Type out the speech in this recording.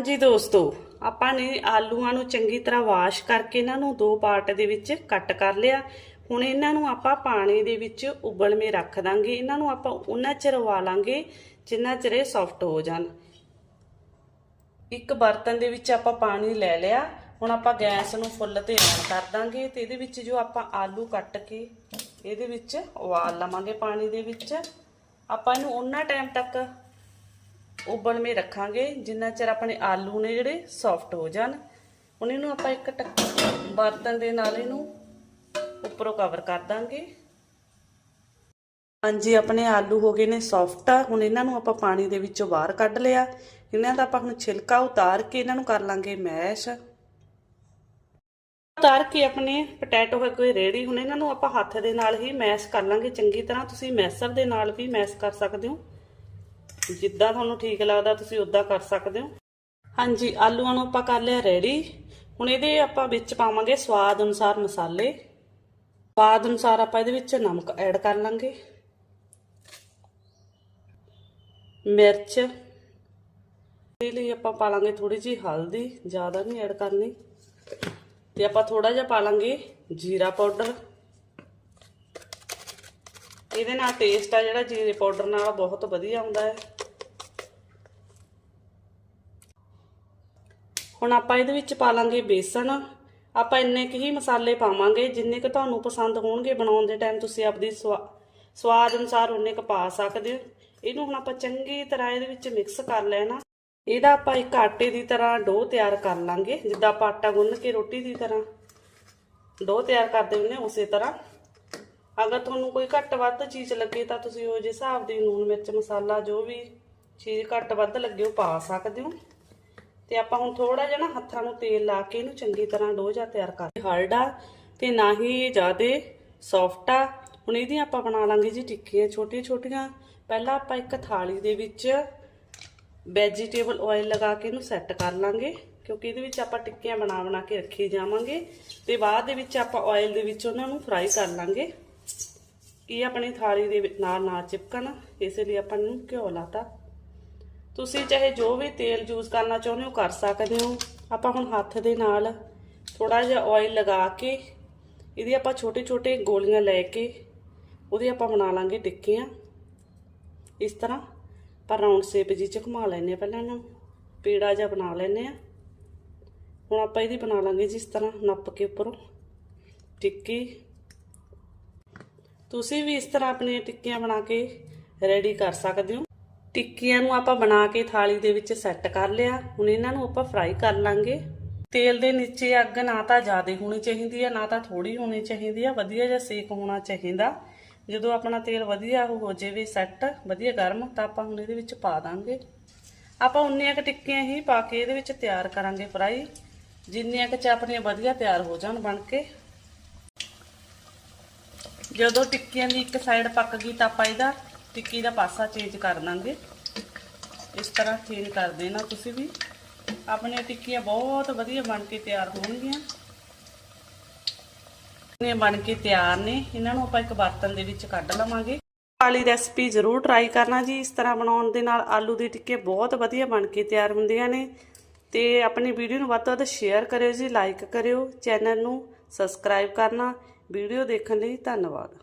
ਜੀ ਦੋਸਤੋ, ਆਪਾਂ ਨੇ ਆਲੂਆਂ ਨੂੰ ਚੰਗੀ ਤਰ੍ਹਾਂ ਵਾਸ਼ ਕਰਕੇ ਇਹਨਾਂ ਨੂੰ ਦੋ ਪਾਰਟ ਦੇ ਵਿੱਚ ਕੱਟ ਕਰ ਲਿਆ। ਹੁਣ ਇਹਨਾਂ ਨੂੰ ਆਪਾਂ ਪਾਣੀ ਦੇ ਵਿੱਚ ਉਬਲਵੇਂ ਰੱਖ ਦਾਂਗੇ। ਇਹਨਾਂ ਨੂੰ ਆਪਾਂ ਉਹਨਾਂ ਚਿਰ ਉਬਾਲਾਂਗੇ ਜਿੰਨਾ ਚਿਰ ਇਹ ਸੌਫਟ ਹੋ ਜਾਣ। ਇੱਕ ਬਰਤਨ ਦੇ ਵਿੱਚ ਆਪਾਂ ਪਾਣੀ ਲੈ ਲਿਆ। ਹੁਣ ਆਪਾਂ ਗੈਸ ਨੂੰ ਫੁੱਲ ਤੇ ਆਨ ਕਰ ਦਾਂਗੇ ਤੇ ਇਹਦੇ ਵਿੱਚ ਜੋ ਆਪਾਂ ਆਲੂ ਕੱਟ ਕੇ ਇਹਦੇ ਵਿੱਚ ਉਬਾਲ ਲਵਾਂਗੇ ਪਾਣੀ ਦੇ ਵਿੱਚ। ਆਪਾਂ ਇਹਨੂੰ ਉਹਨਾਂ ਟਾਈਮ ਤੱਕ ਉਬਲਵੇਂ ਰੱਖਾਂਗੇ, ਜਿੰਨਾ ਚਿਰ ਆਪਣੇ ਆਲੂ ਨੇ ਜਿਹੜੇ ਸੌਫਟ ਹੋ ਜਾਣ। ਹੁਣ ਇਹਨੂੰ ਆਪਾਂ ਇੱਕ ਬਰਤਨ ਦੇ ਨਾਲ ਇਹਨੂੰ ਉੱਪਰੋਂ ਕਵਰ ਕਰ ਦਾਂਗੇ। ਹਾਂਜੀ, ਆਪਣੇ ਆਲੂ ਹੋ ਗਏ ਨੇ ਸੌਫਟ ਹੁਣ ਇਹਨਾਂ ਨੂੰ ਆਪਾਂ ਪਾਣੀ ਦੇ ਵਿੱਚੋਂ ਬਾਹਰ ਕੱਢ ਲਿਆ। ਇਹਨਾਂ ਦਾ ਆਪਾਂ ਹੁਣ ਛਿਲਕਾ ਉਤਾਰ ਕੇ ਇਹਨਾਂ ਨੂੰ ਕਰ ਲਾਂਗੇ ਮੈਸ਼। ਉਤਾਰ ਕੇ ਆਪਣੇ ਪੋਟੈਟੋ ਹੋ ਕੋਈ ਰੇੜੀ ਹੁਣ ਇਹਨਾਂ ਨੂੰ ਆਪਾਂ ਹੱਥ ਦੇ ਨਾਲ ਹੀ ਮੈਸ਼ ਕਰ ਲਾਂਗੇ। ਚੰਗੀ ਤਰ੍ਹਾਂ ਤੁਸੀਂ ਮੈਸਰ ਦੇ ਨਾਲ ਵੀ ਮੈਸ਼ ਕਰ ਸਕਦੇ ਹੋ। ਜਿੱਦਾਂ ਤੁਹਾਨੂੰ ਠੀਕ ਲੱਗਦਾ, ਤੁਸੀਂ ਉਦਾਂ ਕਰ ਸਕਦੇ ਹੋ? ਹਾਂਜੀ, ਆਲੂਆਂ ਨੂੰ ਆਪਾਂ ਕਰ ਲਿਆ ਰੈਡੀ ਹੁਣ ਇਹਦੇ ਆਪਾਂ ਵਿੱਚ ਪਾਵਾਂਗੇ ਸਵਾਦ ਅਨੁਸਾਰ ਮਸਾਲੇ। ਸਵਾਦ ਅਨੁਸਾਰ ਆਪਾਂ ਇਹਦੇ ਵਿੱਚ ਨਮਕ ਐਡ ਕਰ ਲਾਂਗੇ। ਮਿਰਚ। ਇਹਦੇ ਲਈ ਆਪਾਂ ਪਾ ਲਾਂਗੇ ਥੋੜੀ ਜਿਹੀ ਹਲਦੀ, ਜ਼ਿਆਦਾ ਨਹੀਂ ਐਡ ਕਰਨੀ। ਤੇ ਆਪਾਂ ਥੋੜਾ ਜਿਹਾ ਪਾ ਲਾਂਗੇ ਜੀਰਾ ਪਾਊਡਰ। ਇਹਦੇ ਨਾਲ ਟੇਸਟ ਆ ਜਿਹੜਾ ਜੀਰੇ ਪਾਊਡਰ ਨਾਲ ਬਹੁਤ ਵਧੀਆ ਆਉਂਦਾ ਹੈ। ਹੁਣ ਆਪਾਂ ਇਹਦੇ ਵਿੱਚ ਪਾ ਲਾਂਗੇ ਬੇਸਣ। ਆਪਾਂ ਇੰਨੇ ਕੁ ਹੀ ਮਸਾਲੇ ਪਾਵਾਂਗੇ ਜਿੰਨੇ ਕੁ ਤੁਹਾਨੂੰ ਪਸੰਦ ਹੋਣਗੇ ਬਣਾਉਣ ਦੇ ਟਾਈਮ ਤੁਸੀਂ ਆਪਦੀ ਸਵਾ- ਸਵਾਦ ਅਨੁਸਾਰ ਉਨੇ ਕੁ ਪਾ ਸਕਦੇ ਹੋ। ਇਹਨੂੰ ਹੁਣ ਆਪਾਂ ਚੰਗੀ ਤਰ੍ਹਾਂ ਇਹਦੇ ਵਿੱਚ ਮਿਕਸ ਕਰ ਲੈਣਾ। ਇਹਦਾ ਆਪਾਂ ਇੱਕ ਆਟੇ ਦੀ ਤਰ੍ਹਾਂ ਡੋ ਤਿਆਰ ਕਰ ਲਾਂਗੇ ਜਿੱਦਾਂ ਆਪਾਂ ਆਟਾ ਗੁੰਨ ਕੇ ਰੋਟੀ ਦੀ ਤਰ੍ਹਾਂ। ਡੋ ਤਿਆਰ ਕਰਦੇ ਹੁੰਦੇ ਹਾਂ, ਉਸੇ ਤਰ੍ਹਾਂ। ਅਗਰ ਤੁਹਾਨੂੰ ਕੋਈ ਘੱਟ ਵੱਧ ਚੀਜ਼ ਲੱਗੇ ਤਾਂ ਤੁਸੀਂ ਉਹ ਜਿਹੇ ਹਿਸਾਬ ਦੀ ਨੂਨ ਮਿਰਚ ਮਸਾਲਾ ਜੋ ਵੀ ਚੀਜ਼ ਘੱਟ ਵੱਧ ਲੱਗੇ ਉਹ ਪਾ ਸਕਦੇ ਹੋ। ਤੇ ਆਪਾਂ ਹੁਣ ਥੋੜਾ ਜਿਹਾ ਨਾ ਹੱਥਾਂ ਨੂੰ ਤੇਲ ਲਾ ਕੇ ਇਹਨੂੰ ਚੰਗੀ ਤਰ੍ਹਾਂ ਡੋ ਜਿਹਾ ਤਿਆਰ ਕਰ ਹਾਰਡ ਆ ਤੇ ਨਾ ਹੀ ਜ਼ਿਆਦੇ ਸੌਫਟ ਆ। ਹੁਣ ਇਹਦੀ ਆਪਾਂ ਬਣਾ ਲਾਂਗੇ ਜੀ ਟਿੱਕੀਆਂ ਛੋਟੀਆਂ ਛੋਟੀਆਂ ਪਹਿਲਾਂ ਆਪਾਂ ਇੱਕ ਥਾਲੀ ਦੇ ਵਿੱਚ ਵੈਜੀਟੇਬਲ ਆਇਲ ਲਗਾ ਕੇ ਇਹਨੂੰ ਸੈੱਟ ਕਰ ਲਾਂਗੇ, ਕਿਉਂਕਿ ਇਹਦੇ ਵਿੱਚ ਆਪਾਂ ਟਿੱਕੀਆਂ ਬਣਾ ਬਣਾ ਕੇ ਰੱਖੀ ਜਾਵਾਂਗੇ। ਤੇ ਬਾਅਦ ਦੇ ਵਿੱਚ ਆਪਾਂ ਆਇਲ ਦੇ ਵਿੱਚ ਉਹਨਾਂ ਨੂੰ ਫਰਾਈ ਕਰ ਲਾਂਗੇ। ਇਹ ਆਪਣੀ ਥਾਲੀ ਦੇ ਵਿੱਚ ਨਾਲ ਨਾ ਚਿਪਕਣ। ਇਸੇ ਲਈ ਆਪਾਂ ਨੂੰ ਘਿਓ ਲਾਤਾ। ਤੁਸੀਂ ਚਾਹੇ ਜੋ ਵੀ ਤੇਲ ਯੂਜ਼ ਕਰਨਾ ਚਾਹੁੰਦੇ ਹੋ ਕਰ ਸਕਦੇ ਹੋ। ਆਪਾਂ ਹੁਣ ਹੱਥ ਦੇ ਨਾਲ ਥੋੜਾ ਜਿਹਾ ਆਇਲ ਲਗਾ ਕੇ ਇਹਦੀ ਆਪਾਂ ਛੋਟੇ ਛੋਟੇ ਗੋਲੀਆਂ ਲੈ ਕੇ ਉਹਦੀ ਆਪਾਂ ਬਣਾ ਲਾਂਗੇ ਟਿੱਕੀਆਂ ਇਸ ਤਰ੍ਹਾਂ ਪਰ ਰਾਉਂਡ ਸ਼ੇਪ ਜੀ ਚ ਘੁਮਾ ਲੈਨੇ ਆ ਪਹਿਲਾਂ ਇਹਨਾਂ ਨੂੰ ਪੇੜਾ ਜਿਹਾ ਬਣਾ ਲੈਨੇ ਆ। ਹੁਣ ਆਪਾਂ ਇਹਦੀ ਬਣਾ ਲਾਂਗੇ ਜਿਸ ਤਰ੍ਹਾਂ ਨੱਪ ਕੇ ਉੱਪਰੋਂ ਟਿੱਕੀ। ਤੁਸੀਂ ਵੀ ਇਸ ਤਰ੍ਹਾਂ ਆਪਣੀਆਂ ਟਿੱਕੀਆਂ ਬਣਾ ਕੇ ਰੈਡੀ ਕਰ ਸਕਦੇ ਹੋ। ਟਿੱਕੀਆਂ ਨੂੰ ਆਪਾਂ ਬਣਾ ਕੇ ਥਾਲੀ ਦੇ ਵਿੱਚ ਸੈੱਟ ਕਰ ਲਿਆ। ਹੁਣ ਇਹਨਾਂ ਨੂੰ ਆਪਾਂ ਫਰਾਈ ਕਰ ਲਾਂਗੇ। ਤੇਲ ਦੇ ਨੀਚੇ ਅੱਗ ਨਾ ਤਾਂ ਜ਼ਿਆਦਾ ਹੋਣੀ ਚਾਹੀਦੀ ਹੈ ਨਾ ਤਾਂ ਥੋੜੀ ਹੋਣੀ ਚਾਹੀਦੀ ਹੈ ਵਧੀਆ ਜਿਹਾ ਸੇਕ ਹੋਣਾ ਚਾਹੀਦਾ। ਜਦੋਂ ਆਪਣਾ ਤੇਲ ਵਧੀਆ ਹੋ ਜਾਵੇ ਸੈੱਟ, ਵਧੀਆ ਗਰਮ, ਤਾਂ ਆਪਾਂ ਹੁਣ ਇਹਦੇ ਵਿੱਚ ਪਾ ਦਾਂਗੇ। ਆਪਾਂ ਉਨੀਆਂ ਕੁ ਟਿੱਕੀਆਂ ਹੀ ਪਾ ਕੇ ਇਹਦੇ ਵਿੱਚ ਤਿਆਰ ਕਰਾਂਗੇ ਫਰਾਈ। ਜਿੰਨੀਆਂ ਕੁ ਚ ਆਪਣੀਆਂ ਵਧੀਆ ਤਿਆਰ ਹੋ ਜਾਣ ਬਣ ਕੇ। ਜਦੋਂ ਟਿੱਕੀਆਂ ਦੀ ਇੱਕ ਸਾਈਡ ਪੱਕ ਗਈ ਤਾਂ ਆਪਾਂ ਇਹਦਾ ਟਿੱਕੀ ਦਾ ਪਾਸਾ ਚੇਂਜ ਕਰ ਦਾਂਗੇ। ਇਸ ਤਰ੍ਹਾਂ ਚੇਂਜ ਕਰ ਦੇਣਾ ਤੁਸੀਂ ਵੀ। ਆਪਣੀਆਂ ਟਿੱਕੀਆਂ ਬਹੁਤ ਵਧੀਆ ਬਣ ਕੇ ਤਿਆਰ ਹੋਣਗੀਆਂ। ਨੇ ਬਣ ਕੇ ਤਿਆਰ ਨੇ। ਇਹਨਾਂ ਨੂੰ ਆਪਾਂ ਇੱਕ ਬਰਤਨ ਦੇ ਵਿੱਚ ਕੱਢ ਲਵਾਂਗੇ। ਵਾਲੀ ਰੈਸਪੀ ਜ਼ਰੂਰ ਟਰਾਈ ਕਰਨਾ ਜੀ। ਇਸ ਤਰ੍ਹਾਂ ਬਣਾਉਣ ਦੇ ਨਾਲ ਆਲੂ ਦੀ ਟਿੱਕੇ ਬਹੁਤ ਵਧੀਆ ਬਣ ਕੇ ਤਿਆਰ ਹੁੰਦੀਆਂ ਨੇ। ਤੇ ਆਪਣੀ ਵੀਡੀਓ ਨੂੰ ਵੱਧ ਤੋਂ ਵੱਧ ਸ਼ੇਅਰ ਕਰਿਓ ਜੀ। ਲਾਈਕ ਕਰਿਓ। ਚੈਨਲ ਨੂੰ ਸਬਸਕ੍ਰਾਈਬ ਕਰਨਾ। ਵੀਡੀਓ ਦੇਖਣ ਲਈ ਧੰਨਵਾਦ।